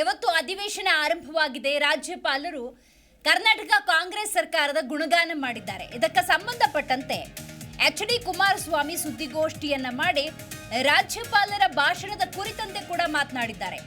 ಇವತ್ತು ಅಧಿವೇಶನ ಆರಂಭವಾಗಿದೆ. ರಾಜ್ಯಪಾಲರು ಕರ್ನಾಟಕ ಕಾಂಗ್ರೆಸ್ ಸರ್ಕಾರದ ಗುಣಗಾನ ಮಾಡಿದ್ದಾರೆ. ಇದಕ್ಕೆ ಸಂಬಂಧಪಟ್ಟಂತೆ ಎಚ್ ಡಿ ಕುಮಾರಸ್ವಾಮಿ ಸುದ್ದಿಗೋಷ್ಠಿಯನ್ನ ಮಾಡಿ ರಾಜ್ಯಪಾಲರ ಭಾಷಣದ ಕುರಿತಂತೆ ಕೂಡ ಮಾತನಾಡಿದ್ದಾರೆ.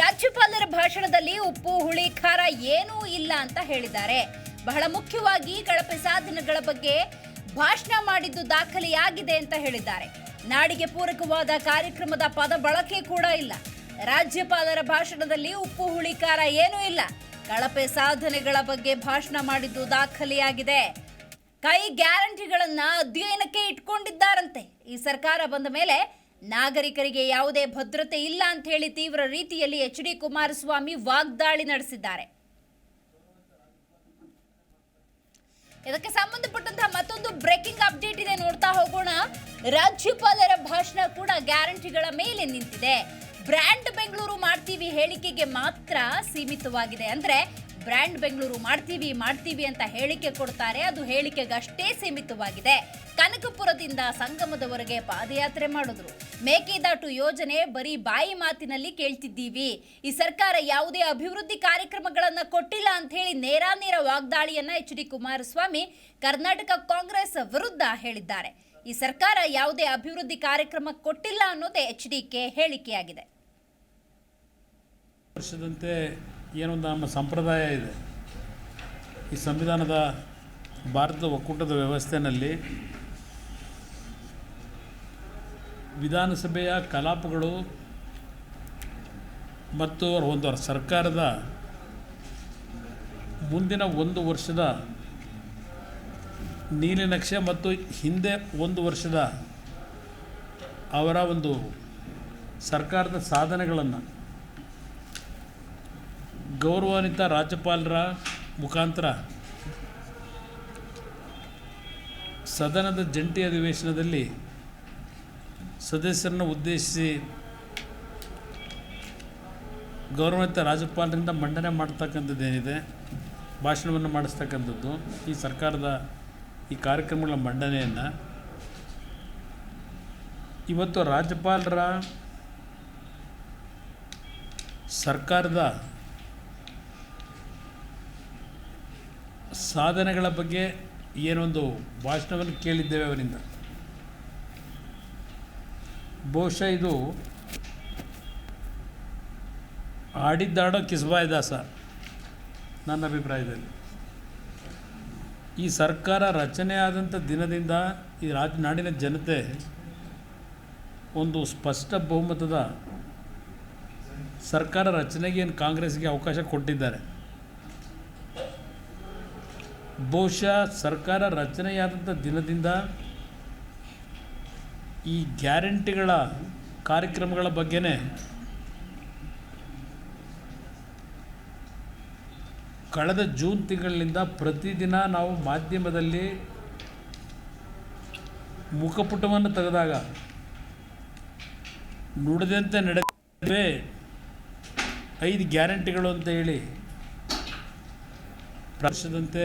ರಾಜ್ಯಪಾಲರ ಭಾಷಣದಲ್ಲಿ ಉಪ್ಪು, ಹುಳಿ, ಖಾರ ಏನೂ ಇಲ್ಲ ಅಂತ ಹೇಳಿದ್ದಾರೆ. ಬಹಳ ಮುಖ್ಯವಾಗಿ ಕಳಪೆ ಸಾಧನಗಳ ಬಗ್ಗೆ ಭಾಷಣ ಮಾಡಿದ್ದು ದಾಖಲೆಯಾಗಿದೆ ಅಂತ ಹೇಳಿದ್ದಾರೆ. ನಾಡಿಗೆ ಪೂರಕವಾದ ಕಾರ್ಯಕ್ರಮದ ಪದ ಬಳಕೆ ಕೂಡ ಇಲ್ಲ. ರಾಜ್ಯಪಾಲರ ಭಾಷಣದಲ್ಲಿ ಉಪ್ಪು ಹುಳಿ ಖಾರ ಏನೂ ಇಲ್ಲ. ಕಳಪೆ ಸಾಧನೆಗಳ ಬಗ್ಗೆ ಭಾಷಣ ಮಾಡಿದ್ದು ದಾಖಲೆಯಾಗಿದೆ. ಕೈ ಗ್ಯಾರಂಟಿಗಳನ್ನ ಅಧ್ಯಯನಕ್ಕೆ ಇಟ್ಕೊಂಡಿದ್ದಾರಂತೆ. ಈ ಸರ್ಕಾರ ಬಂದ ಮೇಲೆ ನಾಗರಿಕರಿಗೆ ಯಾವುದೇ ಭದ್ರತೆ ಇಲ್ಲ ಅಂತ ಹೇಳಿ ತೀವ್ರ ರೀತಿಯಲ್ಲಿ ಎಚ್ ಡಿ ಕುಮಾರಸ್ವಾಮಿ ವಾಗ್ದಾಳಿ ನಡೆಸಿದ್ದಾರೆ. ಇದಕ್ಕೆ ಸಂಬಂಧಪಟ್ಟಂತಹ ಮತ್ತೊಂದು ಬ್ರೇಕಿಂಗ್ ಅಪ್ಡೇಟ್ ಇದೆ ನೋಡ್ತಾ ಹೋಗೋಣ. ರಾಜ್ಯಪಾಲರ ಭಾಷಣ ಕೂಡ ಗ್ಯಾರಂಟಿಗಳ ಮೇಲೆ ನಿಂತಿದೆ. ಬ್ರ್ಯಾಂಡ್ ಬೆಂಗಳೂರು ಮಾಡ್ತೀವಿ ಹೇಳಿಕೆಗೆ ಮಾತ್ರ ಸೀಮಿತವಾಗಿದೆ. ಅಂದ್ರೆ ಬ್ರ್ಯಾಂಡ್ ಬೆಂಗಳೂರು ಮಾಡ್ತೀವಿ ಮಾಡ್ತೀವಿ ಅಂತ ಹೇಳಿಕೆ ಕೊಡ್ತಾರೆ. ಅದು ಹೇಳಿಕೆಗಷ್ಟೇ ಸೀಮಿತವಾಗಿದೆ. ಕನಕಪುರದಿಂದ ಸಂಗಮದವರೆಗೆ ಪಾದಯಾತ್ರೆ ಮಾಡಿದ್ರು. ಮೇಕೆದಾಟು ಯೋಜನೆ ಬರೀ ಬಾಯಿ ಮಾತಿನಲ್ಲಿ ಕೇಳ್ತಿದ್ದೀವಿ. ಈ ಸರ್ಕಾರ ಯಾವುದೇ ಅಭಿವೃದ್ಧಿ ಕಾರ್ಯಕ್ರಮಗಳನ್ನು ಕೊಟ್ಟಿಲ್ಲ ಅಂತ ಹೇಳಿ ನೇರ ವಾಗ್ದಾಳಿಯನ್ನ H D Kumaraswamy Karnataka Congress ವಿರುದ್ಧ ಹೇಳಿದ್ದಾರೆ. ಈ ಸರ್ಕಾರ ಯಾವುದೇ ಅಭಿವೃದ್ಧಿ ಕಾರ್ಯಕ್ರಮ ಕೊಟ್ಟಿಲ್ಲ ಅನ್ನೋದೇ ಎಚ್ ಡಿ ಕೆ ಹೇಳಿಕೆಯಾಗಿದೆ. ವರ್ಷದಂತೆ ಏನೊಂದು ನಮ್ಮ ಸಂಪ್ರದಾಯ ಇದೆ. ಈ ಸಂವಿಧಾನದ ಭಾರತದ ಒಕ್ಕೂಟದ ವ್ಯವಸ್ಥೆಯಲ್ಲಿ ವಿಧಾನಸಭೆಯ ಕಲಾಪಗಳು ಮತ್ತು ಒಂದು ಸರ್ಕಾರದ ಮುಂದಿನ ಒಂದು ವರ್ಷದ ನೀಲನಕ್ಷೆ ಮತ್ತು ಹಿಂದೆ ಒಂದು ವರ್ಷದ ಅವರ ಒಂದು ಸರ್ಕಾರದ ಸಾಧನೆಗಳನ್ನು ಗೌರವಾನ್ವಿತ ರಾಜ್ಯಪಾಲರ ಮುಖಾಂತರ ಸದನದ ಜಂಟಿ ಅಧಿವೇಶನದಲ್ಲಿ ಸದಸ್ಯರನ್ನು ಉದ್ದೇಶಿಸಿ ಗೌರವಾನ್ವಿತ ರಾಜ್ಯಪಾಲರಿಂದ ಮಂಡನೆ ಮಾಡ್ತಕ್ಕಂಥದ್ದೇನಿದೆ, ಭಾಷಣವನ್ನು ಮಾಡಿಸ್ತಕ್ಕಂಥದ್ದು, ಈ ಸರ್ಕಾರದ ಈ ಕಾರ್ಯಕ್ರಮಗಳ ಮಂಡನೆಯನ್ನು. ಇವತ್ತು ರಾಜ್ಯಪಾಲರ ಸರ್ಕಾರದ ಸಾಧನೆಗಳ ಬಗ್ಗೆ ಏನೊಂದು ಭಾಷಣವನ್ನು ಕೇಳಿದ್ದೇವೆ ಅವರಿಂದ ಬಹುಶಃ ಇದು ಆಡಿದ್ದಾಡೋ ಕಿಸ್ಬಾಯ್ ದಾಸ ನನ್ನ ಅಭಿಪ್ರಾಯದಲ್ಲಿ. ಈ ಸರ್ಕಾರ ರಚನೆ ಆದಂಥ ದಿನದಿಂದ ಈ ರಾಜ ನಾಡಿನ ಜನತೆ ಒಂದು ಸ್ಪಷ್ಟ ಬಹುಮತದ ಸರ್ಕಾರ ರಚನೆಗೆ ಏನು ಕಾಂಗ್ರೆಸ್ಗೆ ಅವಕಾಶ ಕೊಟ್ಟಿದ್ದಾರೆ. ಬಹುಶಃ ಸರ್ಕಾರ ರಚನೆಯಾದಂಥ ದಿನದಿಂದ ಈ ಗ್ಯಾರಂಟಿಗಳ ಕಾರ್ಯಕ್ರಮಗಳ ಬಗ್ಗೆನೇ ಕಳೆದ ಜೂನ್ ತಿಂಗಳಿನಿಂದ ಪ್ರತಿದಿನ ನಾವು ಮಾಧ್ಯಮದಲ್ಲಿ ಮುಖಪುಟವನ್ನು ತೆಗೆದಾಗ ನುಡಿದಂತೆ ನಡೆದೇ ಐದು ಗ್ಯಾರಂಟಿಗಳು ಅಂತ ಹೇಳಿ ಪ್ರಶ್ನದಂತೆ